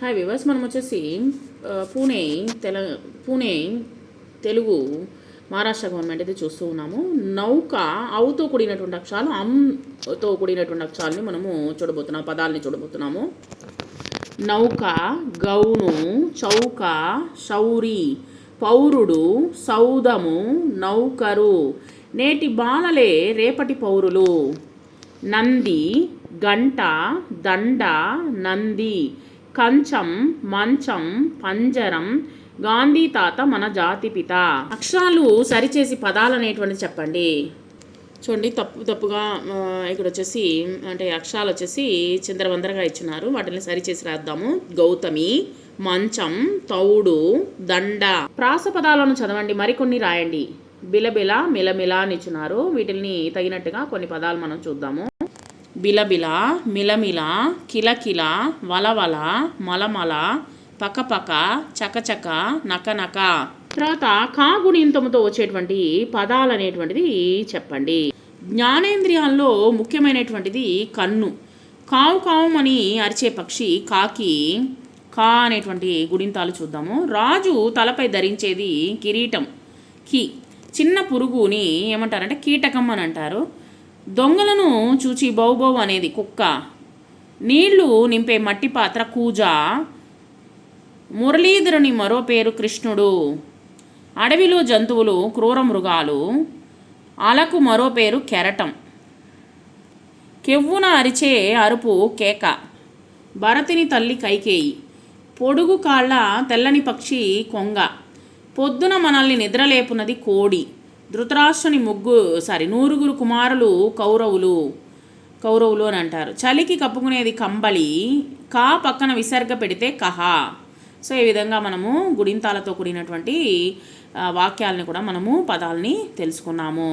Hi viewers మనం వచ్చేసి పూణే తెల పూణే తెలుగు మహారాష్ట్ర గవర్నమెంట్ అయితే చూస్తూ ఉన్నాము. నౌక అవుతో కూడినటువంటి అక్షరాలు అమ్తో కూడినటువంటి అక్షరాలని మనము చూడబోతున్నాం పదాలని చూడబోతున్నాము. నౌక గౌను చౌక శౌరి పౌరుడు సౌదము నౌకరు నేటి బాలలే రేపటి పౌరులు. నంది గంట దండ నంది కంచం మంచం పంజరం గాంధీ తాత మన జాతి పిత. అక్షరాలు సరిచేసి పదాలు అనేటువంటిది చెప్పండి. చూడండి తప్పు తప్పుగా ఇక్కడ వచ్చేసి అంటే అక్షరాలు వచ్చేసి చిందరవందరగా ఇచ్చినారు. వాటిని సరిచేసి రాద్దాము. గౌతమి మంచం తౌడు దండ. ప్రాస పదాలను చదవండి మరికొన్ని రాయండి. బిలబిల మిలమిల అని ఇచ్చినారు. వీటిని తగినట్టుగా కొన్ని పదాలు మనం చూద్దాము. బిలబిల మిలమిల కిలకిల వలవల మలమల పకపక చకచక నకనక. తర్వాత కా గుణింతముతో వచ్చేటువంటి పదాలు అనేటువంటిది చెప్పండి. జ్ఞానేంద్రియాల్లో ముఖ్యమైనటువంటిది కన్ను. కావు కావు అని అరిచే పక్షి కాకి. కా అనేటువంటి గుడింతాలు చూద్దాము. రాజు తలపై ధరించేది కిరీటం. కి. చిన్న పురుగుని ఏమంటారంటే కీటకం అని అంటారు. దొంగలను చూచి బౌబౌ అనేది కుక్క. నీళ్ళు నింపే మట్టి పాత్ర కూజ. మురళీధరుని మరో పేరు కృష్ణుడు. అడవిలో జంతువులు క్రూర మృగాలు. అలకు మరో పేరు కెరటం. కెవ్వున అరిచే అరుపు కేక. భరతిని తల్లి కైకేయి. పొడుగు కాళ్ళ తెల్లని పక్షి కొంగ. పొద్దున మనల్ని నిద్రలేపునది కోడి. ధృతరాష్ట్రుని ముగ్గు సారీ నూరుగురు కుమారులు కౌరవులు కౌరవులు అని అంటారు. చలికి కప్పుకునేది కంబళి కా పక్కన విసర్గ పెడితే కహ. సో ఈ విధంగా మనము గుడింతాలతో కూడినటువంటి వాక్యాలని కూడా మనము పదాలని తెలుసుకున్నాము.